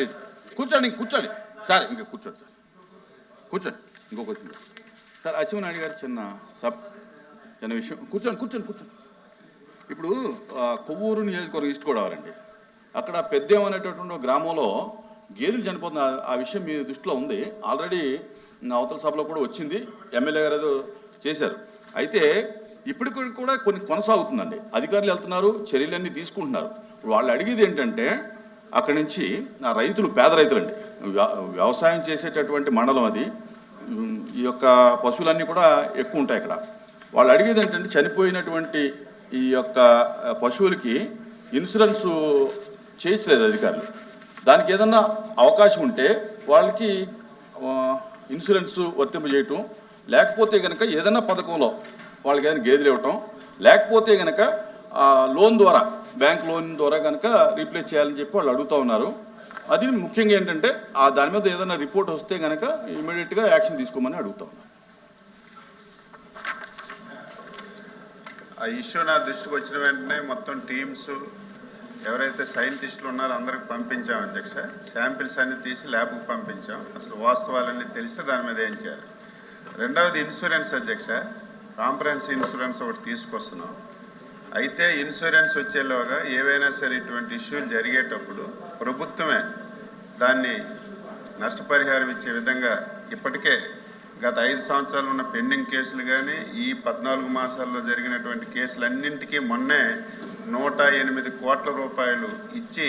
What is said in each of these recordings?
కూర్చోండి ఇంక కూర్చోండి. సార్ ఇంకా కూర్చోండి సార్. కూర్చోండి ఇంకో క్వశ్చన్. సార్ అచ్చెన్నాయుడు గారు చిన్న సబ్ చిన్న విషయం. కూర్చోండి కూర్చోండి కూర్చోండి. ఇప్పుడు కొవ్వూరు నియోజకవర్గం ఈస్ట్ గోదావరండి. అక్కడ పెద్దేం అనేటటువంటి గ్రామంలో గేదెలు చనిపోతున్న ఆ- విషయం మీ దృష్టిలో ఉంది. ఆల్రెడీ అవతల సభలో కూడా వచ్చింది. ఎమ్మెల్యే గారు ఏదో చేశారు. అయితే ఇప్పటికి కూడా కొన్ని కొనసాగుతుందండి. అధికారులు వెళ్తున్నారు చర్యలన్నీ తీసుకుంటున్నారు. వాళ్ళు అడిగేది ఏంటంటే అక్కడి నుంచి ఆ రైతులు పేద రైతులండి. వ్యవసాయం చేసేటటువంటి మండలం అది. ఈ యొక్క పశువులన్నీ కూడా ఎక్కువ ఉంటాయి ఇక్కడ వాళ్ళు అడిగేది ఏంటంటే చనిపోయినటువంటి ఈ యొక్క పశువులకి ఇన్సూరెన్స్ చేయించలేదు అధికారులు. దానికి ఏదన్నా అవకాశం ఉంటే వాళ్ళకి ఇన్సూరెన్స్ వర్తింపజేయటం లేకపోతే కనుక ఏదైనా పథకంలో వాళ్ళకి ఏదైనా గేదెలు ఇవ్వటం లేకపోతే కనుక లోన్ ద్వారా బ్యాంక్ లోన్ ద్వారా కనుక రీప్లేస్ చేయాలని చెప్పి వాళ్ళు అడుగుతూ ఉన్నారు. అది ముఖ్యంగా ఏంటంటే ఆ దాని మీద ఏదైనా రిపోర్ట్ వస్తే కనుక ఇమీడియట్గా యాక్షన్ తీసుకోమని అడుగుతా ఉన్నాను ఆ ఇష్యూ నా దృష్టికి వచ్చిన వెంటనే మొత్తం టీమ్స్ ఎవరైతే సైంటిస్టులు ఉన్నారో అందరికి పంపించాం అధ్యక్ష. శాంపిల్స్ అన్ని తీసి ల్యాబ్కి పంపించాం. అసలు వాస్తవాలన్నీ తెలిస్తే దాని మీద ఏం చేయాలి? రెండవది ఇన్సూరెన్స్ అధ్యక్ష. కాంప్రహెన్సివ్ ఇన్సూరెన్స్ ఒకటి తీసుకొస్తున్నాం. అయితే ఇన్సూరెన్స్ వచ్చేలోగా ఏవైనా సరే ఇటువంటి ఇష్యూలు జరిగేటప్పుడు ప్రభుత్వమే దాన్ని నష్టపరిహారం ఇచ్చే విధంగా ఇప్పటికే గత ఐదు సంవత్సరాలు ఉన్న పెండింగ్ కేసులు కానీ ఈ పద్నాలుగు మాసాల్లో జరిగినటువంటి కేసులన్నింటికీ మొన్నే నూట ఎనిమిది కోట్ల రూపాయలు ఇచ్చి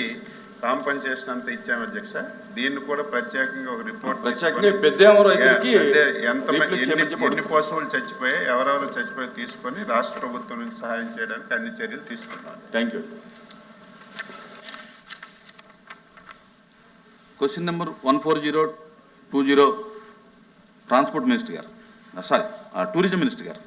కాంపన్సేషన్ అంతా ఇచ్చాము అధ్యక్ష. దీన్ని కూడా ప్రత్యేకంగా ఒక రిపోర్ట్ ఎంత ఎన్ని పశువులు చచ్చిపోయాయి ఎవరెవరు చచ్చిపోయి తీసుకొని రాష్ట్ర ప్రభుత్వం నుంచి సహాయం చేయడానికి అన్ని చర్యలు తీసుకున్నాం. Thank you question number one four zero two zero transport minister గారు. సారీ టూరిజం మినిస్టర్ గారు.